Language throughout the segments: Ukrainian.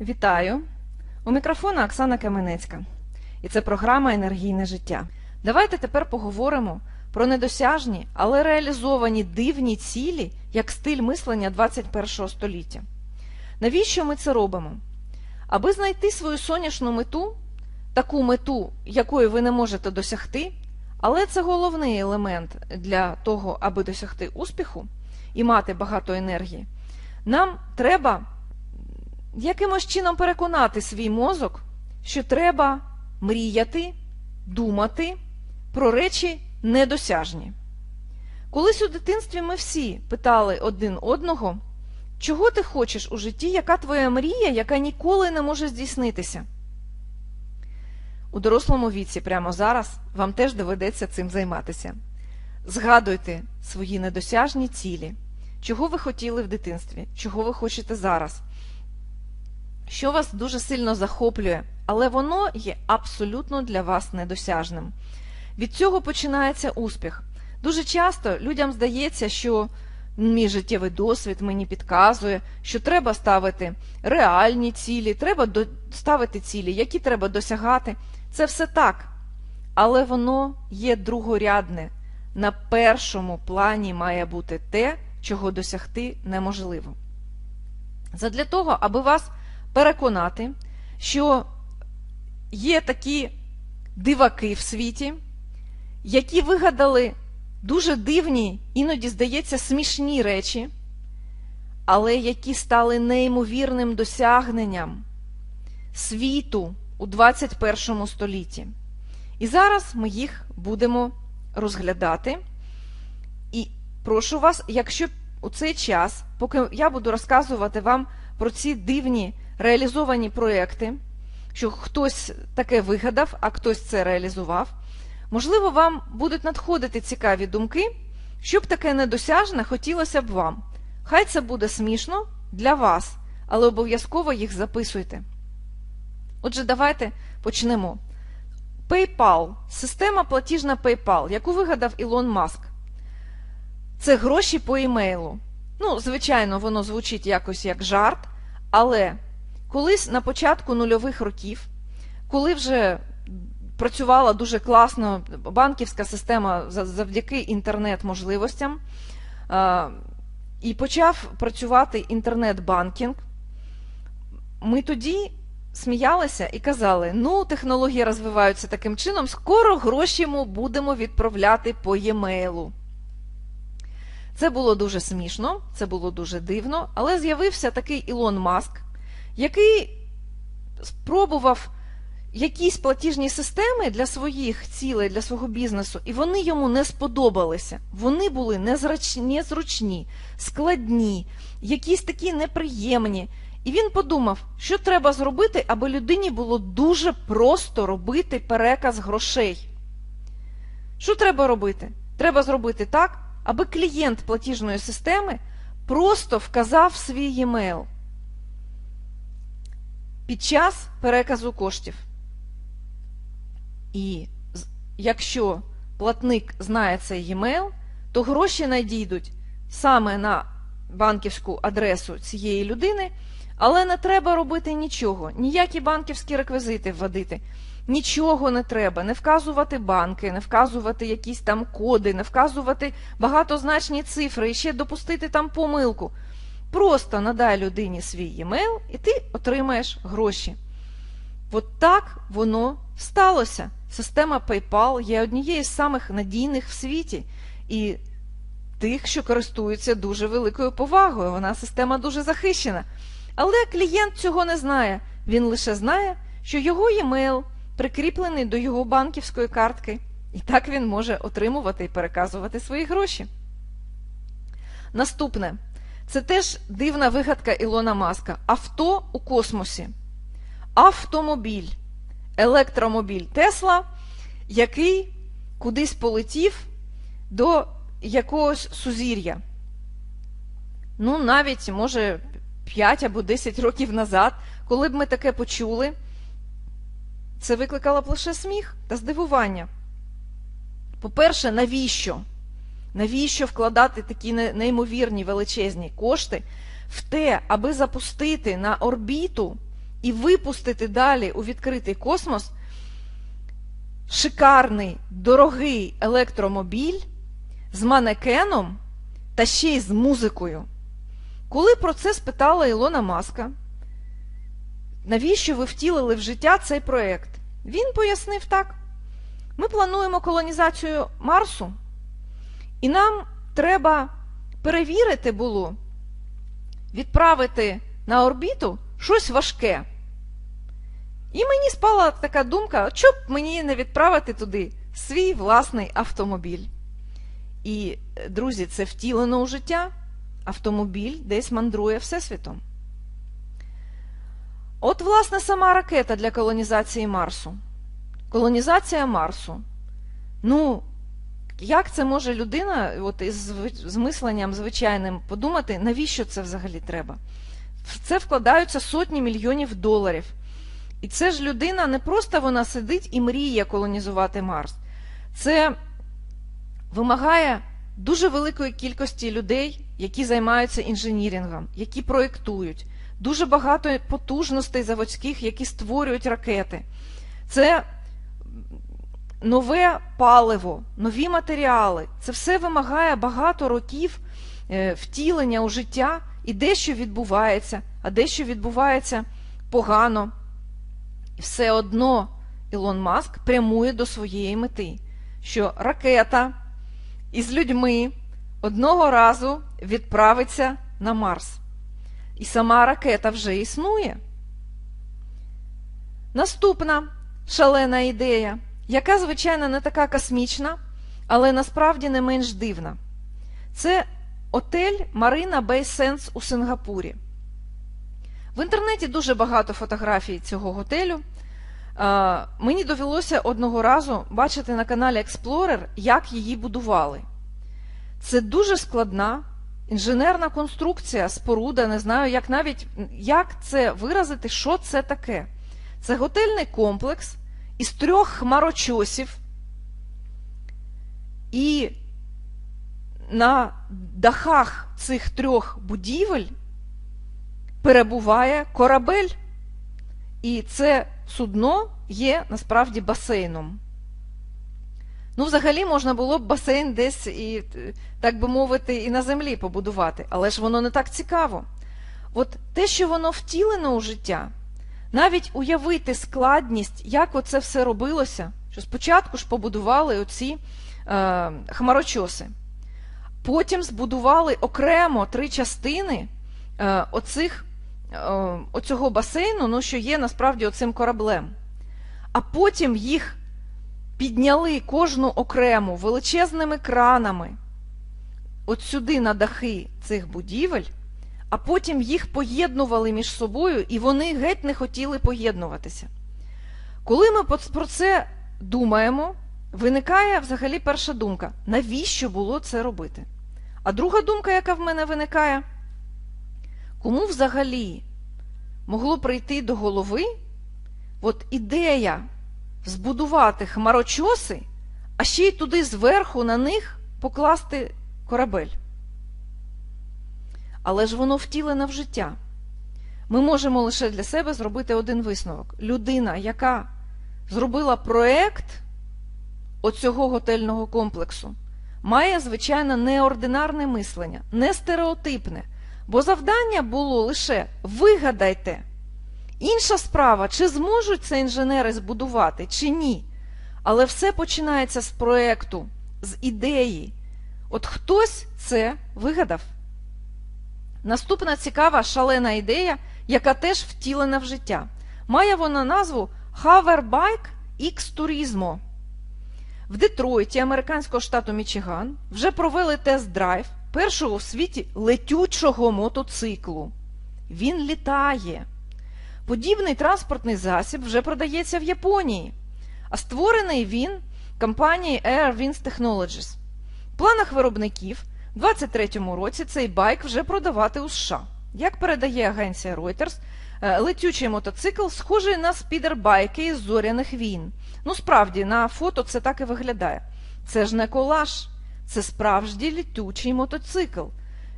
Вітаю! У мікрофона Оксана Каменецька. І це програма Енергійне життя. Давайте тепер поговоримо про недосяжні, але реалізовані дивні цілі як стиль мислення 21 століття. Навіщо ми це робимо? Аби знайти свою сонячну мету, таку мету, якої ви не можете досягти, але це головний елемент для того, аби досягти успіху і мати багато енергії, нам треба якимось чином переконати свій мозок, що треба мріяти, думати про речі недосяжні. Колись у дитинстві ми всі питали один одного, чого ти хочеш у житті, яка твоя мрія, яка ніколи не може здійснитися. У дорослому віці прямо зараз вам теж доведеться цим займатися. Згадуйте свої недосяжні цілі, чого ви хотіли в дитинстві, чого ви хочете зараз що вас дуже сильно захоплює, але воно є абсолютно для вас недосяжним. Від цього починається успіх. Дуже часто людям здається, що мій життєвий досвід мені підказує, що треба ставити реальні цілі, треба ставити цілі, які треба досягати. Це все так. Але воно є другорядне. На першому плані має бути те, чого досягти неможливо. Задля того, аби вас переконати, що є такі диваки в світі, які вигадали дуже дивні, іноді, здається, смішні речі, але які стали неймовірним досягненням світу у 21 столітті. І зараз ми їх будемо розглядати. І прошу вас, якщо у цей час, поки я буду розказувати вам про ці дивні реалізовані проекти, що хтось таке вигадав, а хтось це реалізував. Можливо, вам будуть надходити цікаві думки, щоб таке недосяжне хотілося б вам. Хай це буде смішно для вас, але обов'язково їх записуйте. Отже, давайте почнемо. PayPal система платіжна PayPal, яку вигадав Ілон Маск. Це гроші по емейлу. Ну, звичайно, воно звучить якось як жарт, але Колись на початку нульових років, коли вже працювала дуже класно банківська система завдяки інтернет-можливостям, і почав працювати інтернет-банкінг, ми тоді сміялися і казали: ну, технології розвиваються таким чином, скоро гроші ми будемо відправляти по e-mail. Це було дуже смішно, це було дуже дивно, але з'явився такий Ілон Маск який спробував якісь платіжні системи для своїх цілей, для свого бізнесу, і вони йому не сподобалися. Вони були незручні, складні, якісь такі неприємні. І він подумав, що треба зробити, аби людині було дуже просто робити переказ грошей. Що треба робити? Треба зробити так, аби клієнт платіжної системи просто вказав свій e-mail під час переказу коштів. І якщо платник знає цей e-mail, то гроші надійдуть саме на банківську адресу цієї людини, але не треба робити нічого, ніякі банківські реквізити вводити. Нічого не треба, не вказувати банки, не вказувати якісь там коди, не вказувати багатозначні цифри і ще допустити там помилку. Просто надай людині свій e-mail і ти отримаєш гроші. От так воно сталося. Система PayPal є однією з самих надійних в світі. І тих, що користуються дуже великою повагою. Вона система дуже захищена. Але клієнт цього не знає. Він лише знає, що його e-mail прикріплений до його банківської картки. І так він може отримувати і переказувати свої гроші. Наступне. Це теж дивна вигадка Ілона Маска. Авто у космосі. Автомобіль, електромобіль Тесла, який кудись полетів до якогось сузір'я. Ну, навіть, може, 5 або 10 років назад, коли б ми таке почули, це викликало б лише сміх та здивування. По-перше, навіщо? Навіщо вкладати такі неймовірні величезні кошти в те, аби запустити на орбіту і випустити далі у відкритий космос шикарний, дорогий електромобіль з манекеном та ще й з музикою. Коли про це спитала Ілона Маска, навіщо ви втілили в життя цей проєкт? Він пояснив так: ми плануємо колонізацію Марсу, і нам треба перевірити було, відправити на орбіту щось важке. І мені спала така думка, що б мені не відправити туди свій власний автомобіль. І, друзі, це втілено у життя. Автомобіль десь мандрує Всесвітом. От, власне, сама ракета для колонізації Марсу. Колонізація Марсу. Ну, як це може людина, от із з мисленням звичайним, подумати, навіщо це взагалі треба? В це вкладаються сотні мільйонів доларів. І це ж людина не просто вона сидить і мріє колонізувати Марс. Це вимагає дуже великої кількості людей, які займаються інженірінгом, які проєктують, дуже багато потужностей заводських, які створюють ракети. Це нове паливо, нові матеріали. Це все вимагає багато років е, втілення у життя і дещо відбувається, а дещо відбувається погано. Все одно Ілон Маск прямує до своєї мети, що ракета із людьми одного разу відправиться на Марс. І сама ракета вже існує. Наступна шалена ідея, яка, звичайно, не така космічна, але насправді не менш дивна. Це отель Марина Бей Сенс у Сингапурі. В інтернеті дуже багато фотографій цього готелю. Мені довелося одного разу бачити на каналі Explorer, як її будували. Це дуже складна інженерна конструкція, споруда, не знаю, як навіть як це виразити, що це таке. Це готельний комплекс із трьох хмарочосів, і на дахах цих трьох будівель перебуває корабель. І це судно є насправді басейном. Ну, взагалі, можна було б басейн десь, і, так би мовити, і на землі побудувати, але ж воно не так цікаво. От те, що воно втілено у життя, навіть уявити складність, як оце все робилося, що спочатку ж побудували оці е, хмарочоси, потім збудували окремо три частини е, оцих Е, оцього басейну, ну, що є насправді оцим кораблем. А потім їх підняли кожну окрему величезними кранами от сюди на дахи цих будівель, а потім їх поєднували між собою, і вони геть не хотіли поєднуватися. Коли ми про це думаємо, виникає взагалі перша думка: навіщо було це робити? А друга думка, яка в мене виникає, Кому взагалі могло прийти до голови от ідея збудувати хмарочоси, а ще й туди зверху на них покласти корабель? Але ж воно втілене в життя. Ми можемо лише для себе зробити один висновок. Людина, яка зробила проєкт оцього готельного комплексу, має, звичайно, неординарне мислення, не стереотипне. Бо завдання було лише вигадайте. Інша справа, чи зможуть це інженери збудувати, чи ні. Але все починається з проєкту, з ідеї. От хтось це вигадав. Наступна цікава шалена ідея, яка теж втілена в життя. Має вона назву Hoverbike X Turismo. В Детройті, американського штату Мічиган, вже провели тест-драйв першого в світі летючого мотоциклу. Він літає. Подібний транспортний засіб вже продається в Японії, а створений він компанією Air Winds Technologies. В планах виробників у 2023 році цей байк вже продавати у США. Як передає агенція Reuters, е, летючий мотоцикл схожий на спідербайки із зоряних війн. Ну, справді, на фото це так і виглядає. Це ж не колаж. Це справжній літючий мотоцикл.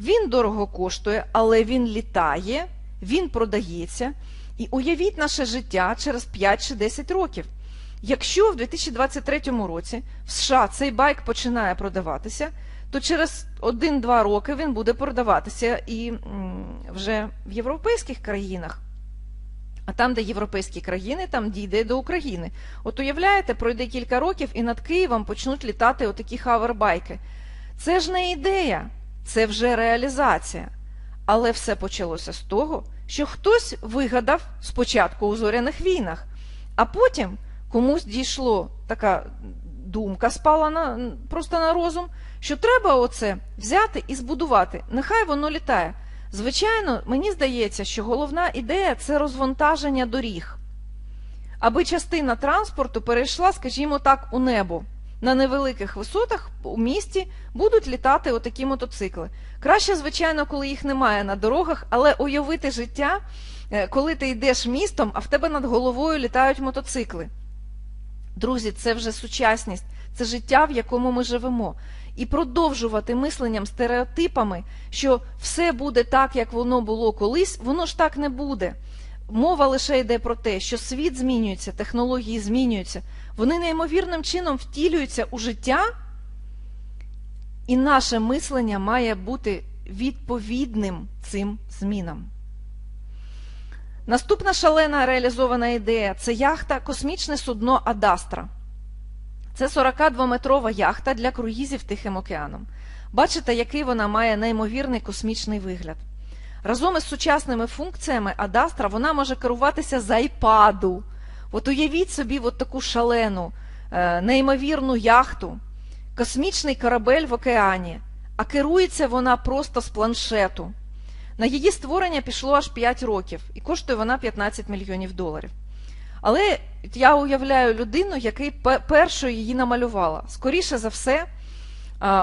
Він дорого коштує, але він літає, він продається, І уявіть наше життя через 5 чи 10 років. Якщо в 2023 році в США цей байк починає продаватися, то через 1-2 роки він буде продаватися і вже в європейських країнах. А там, де європейські країни, там дійде до України. От уявляєте, пройде кілька років і над Києвом почнуть літати отакі хавербайки. Це ж не ідея, це вже реалізація. Але все почалося з того, що хтось вигадав спочатку у зоряних війнах, а потім комусь дійшло така думка, спала на, просто на розум, що треба оце взяти і збудувати. Нехай воно літає. Звичайно, мені здається, що головна ідея це розвантаження доріг, аби частина транспорту перейшла, скажімо так, у небо. На невеликих висотах у місті будуть літати отакі мотоцикли. Краще, звичайно, коли їх немає на дорогах, але уявити життя, е, коли ти йдеш містом, а в тебе над головою літають мотоцикли. Друзі, це вже сучасність, це життя, в якому ми живемо. І продовжувати мисленням стереотипами, що все буде так, як воно було колись, воно ж так не буде. Мова лише йде про те, що світ змінюється, технології змінюються, вони неймовірним чином втілюються у життя, і наше мислення має бути відповідним цим змінам. Наступна шалена реалізована ідея це яхта Космічне судно Адастра. Це 42-метрова яхта для круїзів Тихим океаном. Бачите, який вона має неймовірний космічний вигляд. Разом із сучасними функціями Адастра вона може керуватися з айпаду. От уявіть собі от таку шалену, е, неймовірну яхту, космічний корабель в океані, а керується вона просто з планшету. На її створення пішло аж 5 років, і коштує вона 15 мільйонів доларів. Але я уявляю людину, яка першою її намалювала. Скоріше за все,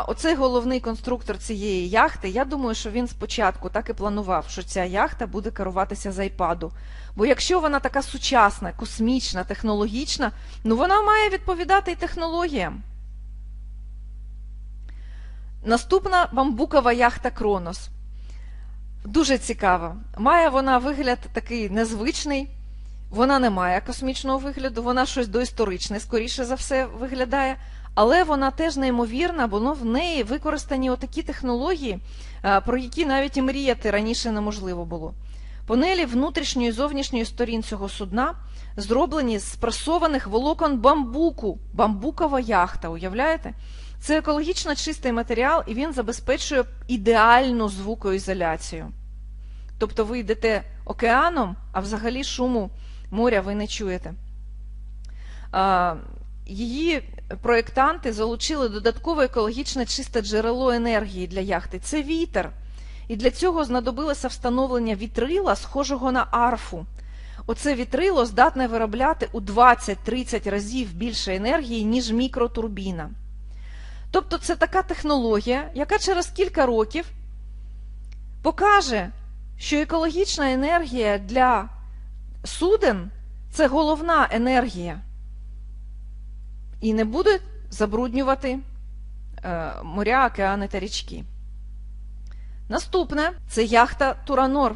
оцей головний конструктор цієї яхти, я думаю, що він спочатку так і планував, що ця яхта буде керуватися з айпаду. Бо якщо вона така сучасна, космічна, технологічна, ну вона має відповідати і технологіям. Наступна бамбукова яхта Кронос. Дуже цікава. Має вона вигляд такий незвичний. Вона не має космічного вигляду, вона щось доісторичне, скоріше за все, виглядає. Але вона теж неймовірна, бо ну, в неї використані отакі технології, про які навіть і мріяти раніше неможливо було. Панелі внутрішньої і зовнішньої сторін цього судна зроблені з спресованих волокон бамбуку, бамбукова яхта, уявляєте? Це екологічно чистий матеріал, і він забезпечує ідеальну звукоізоляцію. Тобто ви йдете океаном, а взагалі шуму моря ви не чуєте. Її проєктанти залучили додаткове екологічне чисте джерело енергії для яхти це вітер. І для цього знадобилося встановлення вітрила, схожого на арфу. Оце вітрило здатне виробляти у 20-30 разів більше енергії, ніж мікротурбіна. Тобто це така технологія, яка через кілька років покаже, що екологічна енергія для суден це головна енергія. І не буде забруднювати е, моря, океани та річки. Наступне це яхта Туранор.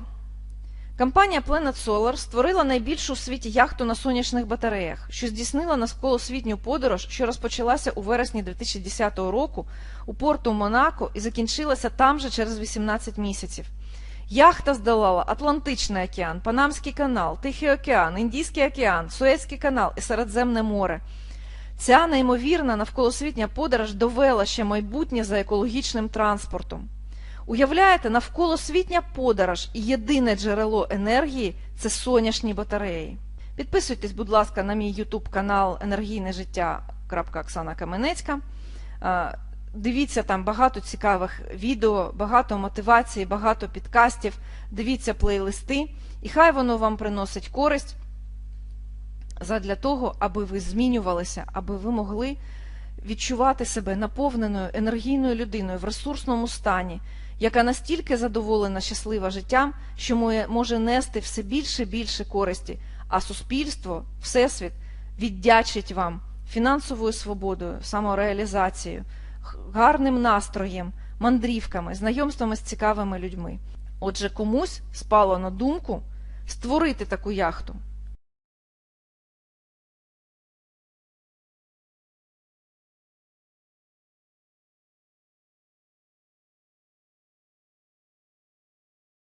Компанія Planet Solar створила найбільшу у світі яхту на сонячних батареях, що здійснила навколосвітню подорож, що розпочалася у вересні 2010 року у порту Монако і закінчилася там же через 18 місяців. Яхта здолала Атлантичний океан, Панамський канал, Тихий океан, Індійський океан, Суецький канал і Середземне море. Ця неймовірна навколосвітня подорож довела ще майбутнє за екологічним транспортом. Уявляєте, навколосвітня подорож і єдине джерело енергії це сонячні батареї. Підписуйтесь, будь ласка, на мій YouTube канал Енергійне життя. Оксана Каменецька. Дивіться там багато цікавих відео, багато мотивації, багато підкастів. Дивіться плейлисти, і хай воно вам приносить користь задля того, аби ви змінювалися, аби ви могли відчувати себе наповненою енергійною людиною в ресурсному стані, яка настільки задоволена, щаслива життям, що може нести все більше і більше користі, а суспільство, всесвіт віддячить вам фінансовою свободою, самореалізацією, гарним настроєм, мандрівками, знайомствами з цікавими людьми. Отже, комусь спало на думку створити таку яхту?